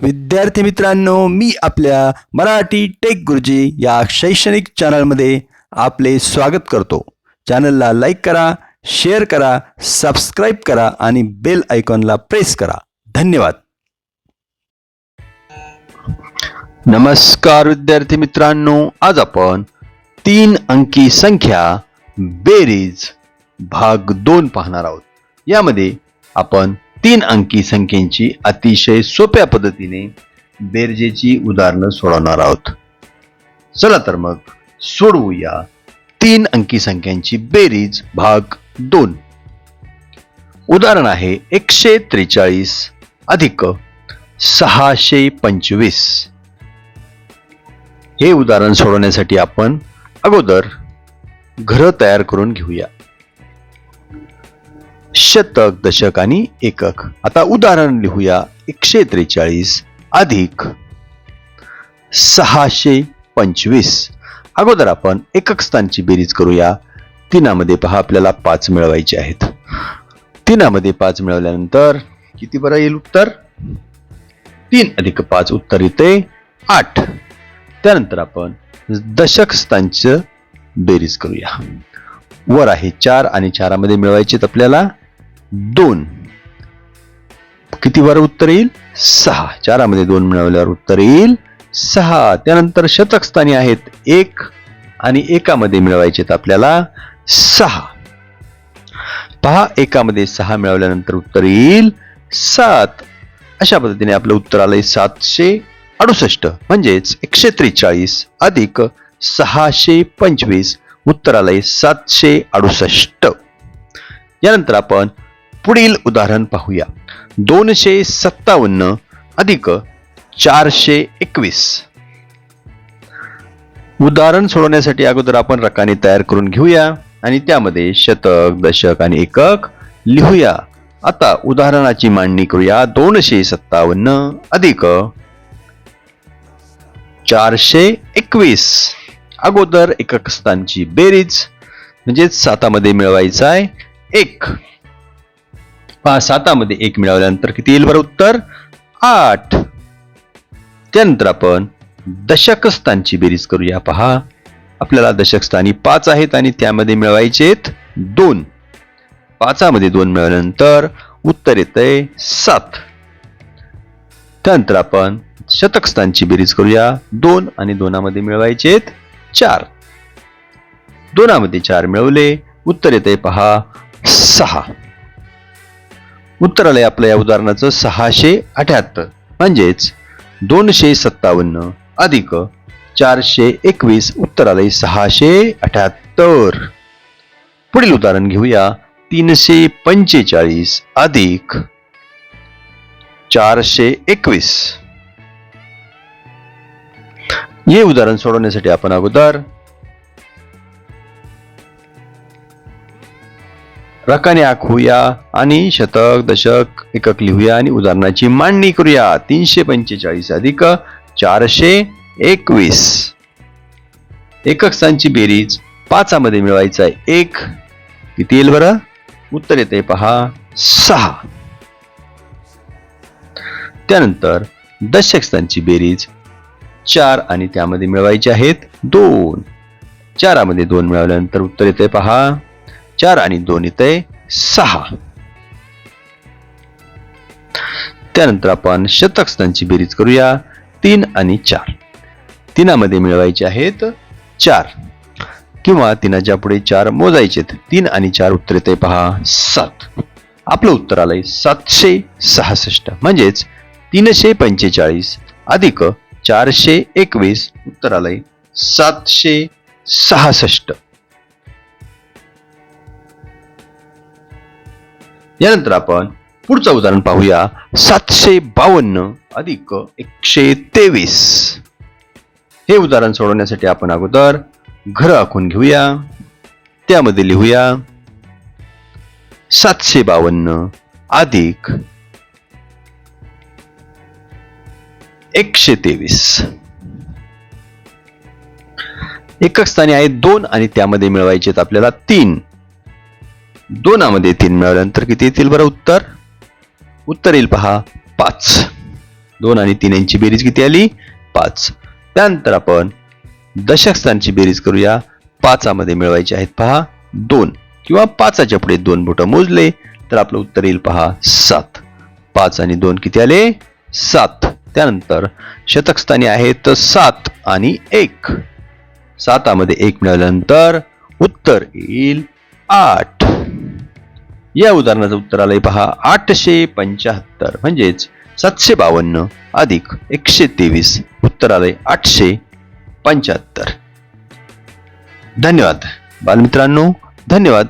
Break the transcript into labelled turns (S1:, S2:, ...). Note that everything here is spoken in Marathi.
S1: विद्यार्थी मित्रांनो मी आपल्या मराठी टेक गुरुजी या शैक्षणिक चॅनलमध्ये आपले स्वागत करतो. चॅनलला लाईक करा शेअर करा सबस्क्राईब करा आणि बेल आयकॉनला प्रेस करा. धन्यवाद. नमस्कार विद्यार्थी मित्रांनो आज आपण तीन अंकी संख्या बेरीज भाग दोन पाहणार आहोत. यामध्ये आपण तीन अंकी संख्येची अतिशय सोप्या पद्धतीने बेरजेची उदाहरणं सोडवणार आहोत. चला तर मग सोडवूया तीन अंकी संख्यांची बेरीज भाग दोन. उदाहरण आहे एकशे त्रेचाळीस अधिक सहाशे पंचवीस. हे उदाहरण सोडवण्यासाठी आपण अगोदर घर तयार करून घेऊया. शतक दशक आणि एकक. आता उदाहरण लिहूया एकशे त्रेचाळीस अधिक सहाशे पंचवीस. अगोदर आपण एकक स्थानची बेरीज करूया. तिनामध्ये पहा आपल्याला पाच मिळवायचे आहेत. तिनामध्ये पाच मिळवल्यानंतर किती बरं येईल उत्तर? तीन अधिक पाच उत्तर येते आठ. त्यानंतर आपण दशक स्थानचं बेरीज करूया. वर आहे चार आणि चारामध्ये मिळवायचे आपल्याला दोन. किती वर उत्तर येईल? सहा. चारामध्ये दोन मिळवल्यावर उत्तर येईल सहा. त्यानंतर शतक स्थानी आहेत एक आणि एकामध्ये मिळवायचे आपल्याला सहा. पहा एकामध्ये सहा मिळवल्यानंतर उत्तर येईल सात. अशा पद्धतीने आपलं उत्तर आलंय सातशे अडुसष्ट. म्हणजेच एकशे त्रेचाळीस अधिक सहाशे पंचवीस. उत्तर आलंय सातशे अडुसष्ट. यानंतर आपण पुढील उदाहरण पाहूया. दोनशे सत्तावन्न अधिक चारशे एकवीस. उदाहरण सोडवण्यासाठी अगोदर आपण रकाने तयार करून घेऊया आणि त्यामध्ये शतक दशक आणि एकक लिहूया. आता उदाहरणाची मांडणी करूया. दोनशे सत्तावन्न अधिक चारशे एकवीस. अगोदर एकक स्थानची बेरीज म्हणजेच सातामध्ये मिळवायचं आहे एक. पहा सातामध्ये एक मिळवल्यानंतर किती येईल बरं उत्तर? आठ. त्यानंतर आपण दशकस्थानची बेरीज करूया. पहा आपल्याला दशकस्थानी पाच आहेत आणि त्यामध्ये मिळवायचेत दोन. पाचामध्ये दोन मिळवल्यानंतर उत्तर येतंय सात. त्यानंतर आपण शतकस्थानची बेरीज करूया. दोन आणि दोनामध्ये मिळवायचेत चार. दोनामध्ये चार मिळवले उत्तर येते पहा सहा. उत्तर आलंय आपल्या या उदाहरणाचं सहाशे अठ्याहत्तर. म्हणजेच दोनशे सत्तावन्न अधिक चारशे एकवीस उत्तर आलंय सहाशे अठ्याहत्तर. पुढील उदाहरण घेऊया. तीनशे पंचेचाळीस अधिक चारशे एकवीस. हे उदाहरण सोडवण्यासाठी आपण अगोदर रकाने आखूया आणि शतक दशक एकक लिहूया आणि उदाहरणाची मांडणी करूया. तीनशे पंचेचाळीस अधिक चारशे एकवीस. एकक स्थानची बेरीज पाचामध्ये मिळवायचा आहे. एक. किती येईल बरं? उत्तर येते पहा. सहा. त्यानंतर दशक स्थानची बेरीज चार आणि त्यामध्ये मिळवायचे आहेत दोन. चारामध्ये दोन मिळवल्यानंतर उत्तर येते पहा. चार आणि दोन इथे सहा. त्यानंतर आपण शतक स्थानची बेरीज करूया. तीन आणि चार. तीनामध्ये मिळवायचे आहेत चार. किंवा तिनाच्या पुढे चार मोजायचेत तीन आणि चार उत्तर येते पहा सात. आपलं उत्तर आलंय सातशे सहासष्ट. म्हणजेच तीनशे पंचेचाळीस अधिक चारशे एकवीस. उत्तर आलंय सातशे सहासष्ट. यानंतर आपण पुढचं उदाहरण पाहूया. सातशे बावन्न अधिक एकशे तेवीस. हे उदाहरण सोडवण्यासाठी आपण अगोदर घर आखून घेऊया. त्यामध्ये लिहूया. सातशे बावन्न अधिक एकशे तेवीस. एकक स्थानी आहे दोन आणि त्यामध्ये मिळवायचे आहेत आपल्याला तीन. दोनामध्ये तीन मिळाल्यानंतर किती येतील बरं उत्तर? उत्तर येईल पहा पाच. दोन आणि तीन यांची बेरीज किती आली? पाच. त्यानंतर आपण दशक स्थानची बेरीज करूया. पाचामध्ये मिळवायचे आहेत पहा दोन. किंवा पाचाच्या पुढे दोन बोटं मोजले तर आपलं उत्तर येईल पहा सात. पाच आणि दोन किती आले? सात. त्यानंतर शतकस्थानी आहेत सात आणि एक. सातामध्ये एक मिळाल्यानंतर उत्तर येईल आठ. या उदाहरणाचं उत्तर आलंय पहा. आठशे पंच्याहत्तर म्हणजेच सातशे बावन्न अधिक एकशे तेवीस. उत्तर आलंय आठशे पंच्याहत्तर. धन्यवाद. बालमित्रांनो धन्यवाद.